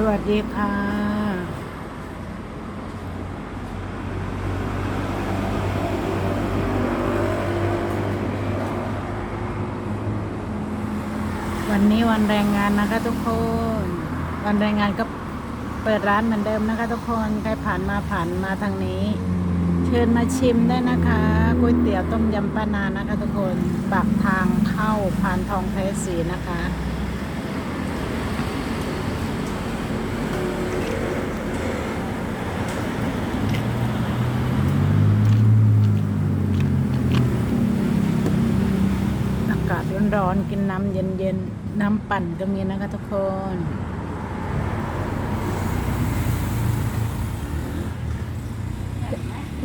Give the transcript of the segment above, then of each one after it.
สวัสดีค่ะ วันนี้วันแรงงานนะคะทุกคน วันแรงงานก็เปิดร้านเหมือนเดิมนะคะทุกคน ใครผ่านมาผ่านมาทางนี้ เชิญมาชิมได้นะคะก๋วยเตี๋ยวต้มยำป้านานะคะทุกคนปากทางเข้าผ่านทองแท้สีนะคะ อากาศ ร้อนๆกินน้ำเย็นๆ น้ำปั่นก็มีนะคะทุกคน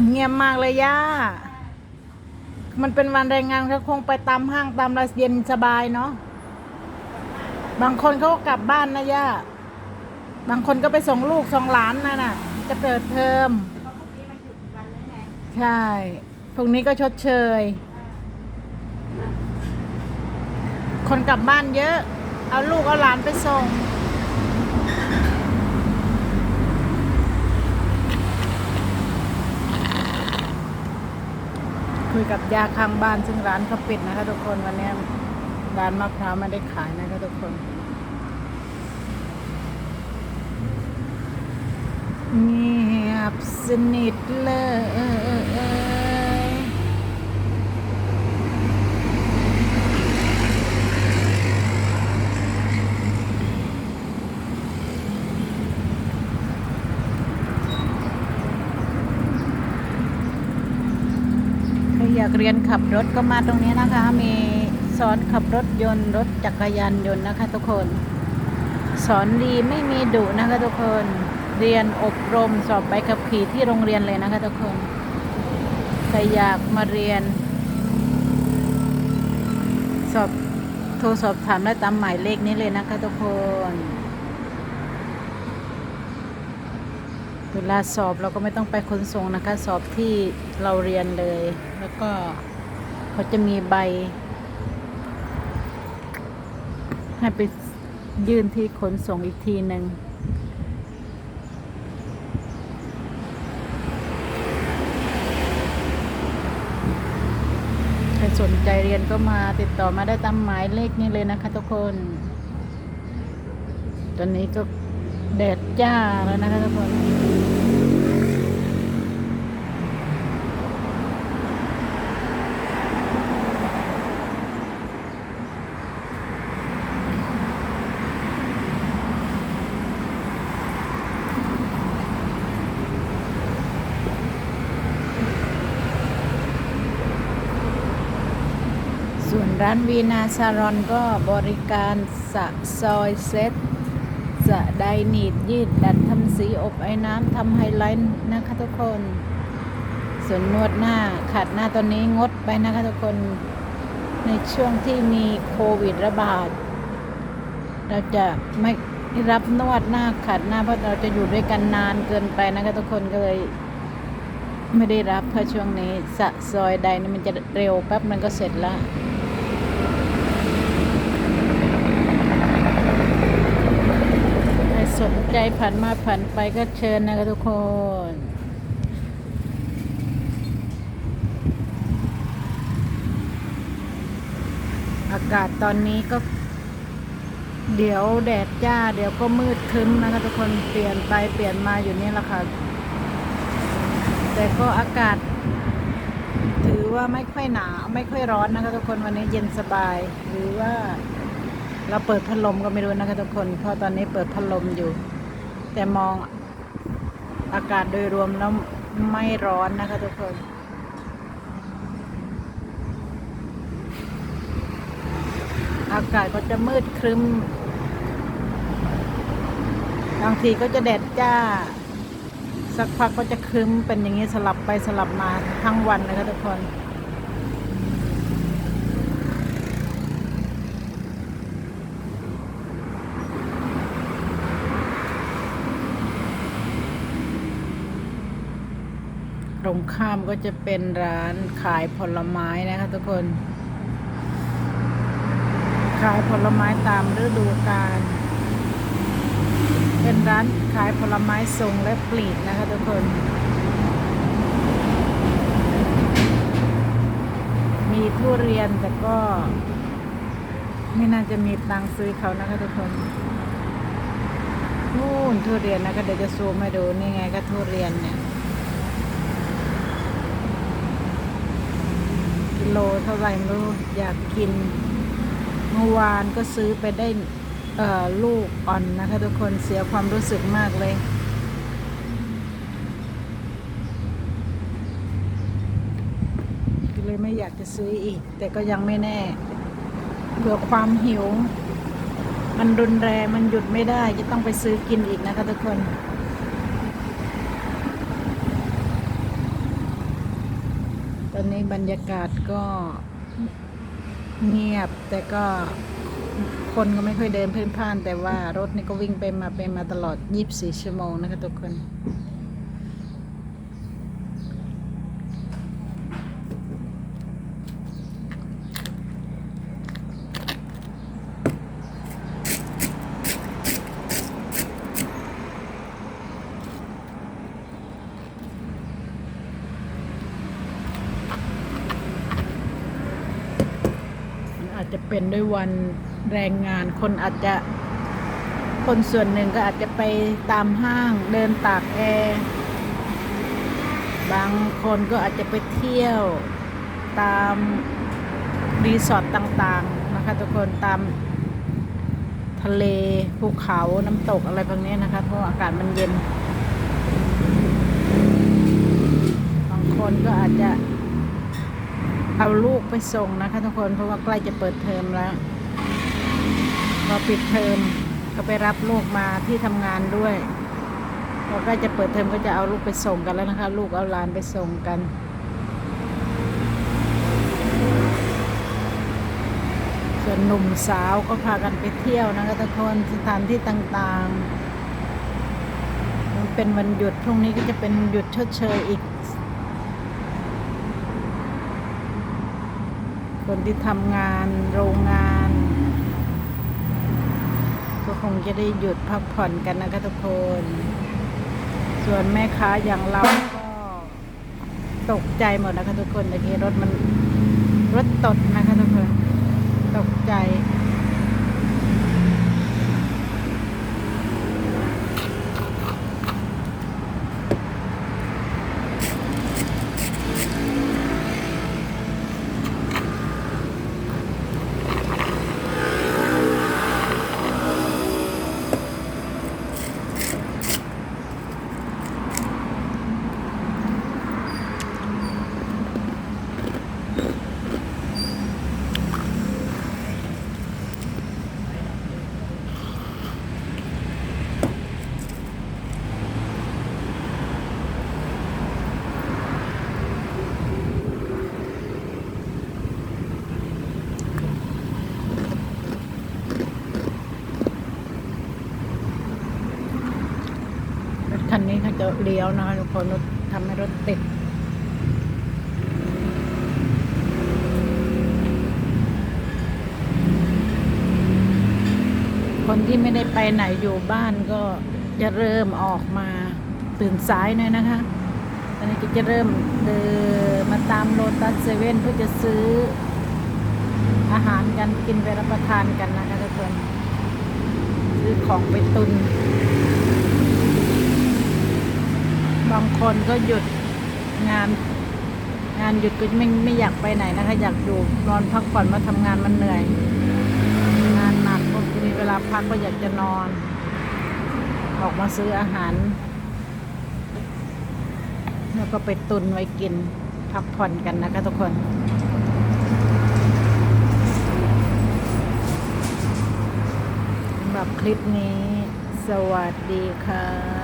เงียบมากเลยย่า มันเป็นวันแรงงานเขาคงไปตามห้างตามร้านเย็นสบายเนาะ บางคนเขาก็กลับบ้านนะย่า บางคนก็ไปส่งลูกส่งหลานนะน่ะ จะเปิดเทอม ใช่ พรุ่งนี้ก็ชดเชย คนกลับบ้านเยอะ เอาลูกเอาหลานไปส่ง คุยกับยาข้างบ้านซึ่งร้านเขาปิดนะคะทุกคนวันนี้ร้านมะพร้าวไม่ได้ขายนะคะทุกคน เงียบสนิทเลย อยากเรียนขับรถก็มาตรงนี้นะคะ มีสอนขับรถยนต์ รถจักรยานยนต์นะคะทุกคน สอนดีไม่มีดุนะคะทุกคน เรียนอบรมสอบใบขับขี่ที่โรงเรียนเลยนะคะทุกคนใครอยากมาเรียน สอบโทรสอบถามได้ตามหมายเลขนี้เลยนะคะทุกคน เวลาสอบเราก็ไม่ต้องไปขนส่งนะคะ สอบที่เราเรียนเลย แล้วก็เขาจะมีใบ ให้ไปยื่นที่ขนส่งอีกทีหนึ่งใครสนใจเรียนก็มาติดต่อมาได้ตามหมายเลขนี้เลยนะคะทุกคน ตอนนี้ก็ แดดจ้าแล้วนะคะทุกคนส่วนร้านวีนาซารอนก็บริการสะซอยเซ็ต สะไดหนีดยืดดัดทำสีอบไอ้น้ำทำไฮไลท์นะคะทุกคน ส่วนนวดหน้าขัดหน้าตอนนี้งดไปนะคะทุกคนในช่วงที่มีโควิดระบาด เราจะไม่รับนวดหน้าขัดหน้าเพราะเราจะอยู่ด้วยกันนานเกินไปนะคะทุกคนก็เลยไม่ได้รับเพราะช่วงนี้สะซอยใดนี่มันจะเร็วแป๊บมันก็เสร็จแล้ว ใครสน ใจผ่านมาผ่านไปก็เชิญนะคะทุกคนอากาศตอนนี้ก็ เดี๋ยวแดดจ้า เดี๋ยวก็มืดครึ้มนะคะทุกคนเปลี่ยนไปเปลี่ยนมาอยู่นี่แหละค่ะ แต่ก็อากาศ ถือว่าไม่ค่อยหนาวไม่ค่อยร้อนนะคะทุกคนวันนี้เย็นสบาย หรือว่า เราเปิดพัดลมก็ไม่รู้นะคะทุกคน เพราะตอนนี้เปิดพัดลมอยู่ แต่มองอากาศโดยรวมแล้วไม่ร้อนนะคะทุกคน อากาศก็จะมืดครึ้ม บางทีก็จะแดดจ้า สักพักก็จะครึ้มเป็นอย่างนี้สลับไปสลับมาทั้งวันเลยค่ะทุกคน ตรงข้ามก็จะเป็นร้านขายผลไม้นะคะทุกคน ขายผลไม้ตามฤดูกาลเป็นร้านขายผลไม้ส่งและปลีกนะคะทุกคน มีทุเรียนแต่ก็ ไม่น่าจะมีตังซื้อเขานะคะทุกคนนู่นทุเรียนนะคะเดี๋ยวจะซูมให้ดูนี่ไงก็ทุเรียนเนี่ย กิ โลเท่าไหร่ไม่รู้อยากกินเมื่อวานก็ซื้อไปได้ลูกอ่อนนะคะ ทุกคนเสียความรู้สึกมากเลยก็เลยไม่อยากจะซื้ออีก แต่ก็ยังไม่แน่เผื่อความหิว มันรุนแรงมันหยุดไม่ได้จะต้องไปซื้อกินอีกนะคะทุกคน อนนี้บรรยากาศก็เงียบ แต่ก็คนก็ไม่ค่อยเดินเพ่นพ่าน แต่ว่ารถนี่ก็วิ่งไปมาไปมาตลอด 24 ชั่วโมงนะคะทุกคน เป็นด้วยวันแรงงานคนอาจจะคนส่วนหนึ่งก็อาจจะไปตามห้างเดินตากแอร์บางคนก็อาจจะไปเที่ยวตามรีสอร์ทต่างๆนะคะทุกคนตามทะเลภูเขาน้ำตกอะไรพวกนี้นะคะเพราะอากาศมันเย็น บางคนก็อาจจะ เอาลูกไปส่งนะคะทุกคนเพราะว่าใกล้จะเปิดเทอมแล้วพอปิดเทอมก็ไปรับลูกมาที่ทำงานด้วยพอใกล้จะเปิดเทอมก็จะเอาลูกไปส่งกันแล้วนะคะ ลูกเอาหลานไปส่งกันส่วนหนุ่มสาวก็พากันไปเที่ยวนะคะทุกคนสถานที่ต่างๆ มันเป็นวันหยุดพรุ่งนี้ก็จะเป็นหยุดชดเชยอีก คนที่ทำงานโรงงาน ก็คงจะได้หยุดพักผ่อนกันนะคะทุกคน ส่วนแม่ค้าอย่างเราก็ตกใจหมดนะคะทุกคนแต่ทีรถมันรถตดนะคะทุกคน ตกใจ จะเลี้ยวนะคะทุกคนรถทำให้รถติดคนที่ไม่ได้ไปไหนอยู่บ้านก็จะเริ่มออกมาตื่นสายหน่อยนะคะ ตอนนี้ก็จะเริ่มเดินมาตามโลตัสเซเว่นเพื่อจะซื้ออาหารกันกินไปรับประทานกันนะคะทุกคน ซื้อของไปตุน บางคนก็หยุดงาน งานหยุดก็ไม่ไม่อยากไปไหนนะคะ อยากอยู่นอนพักผ่อนมาทำงานมันเหนื่อย งานหนักก็มีเวลาพักก็อยากจะนอน ออกมาซื้ออาหาร แล้วก็ไปตุนไว้กินพักผ่อนกันนะคะทุกคนสำหรับคลิปนี้ สวัสดีค่ะ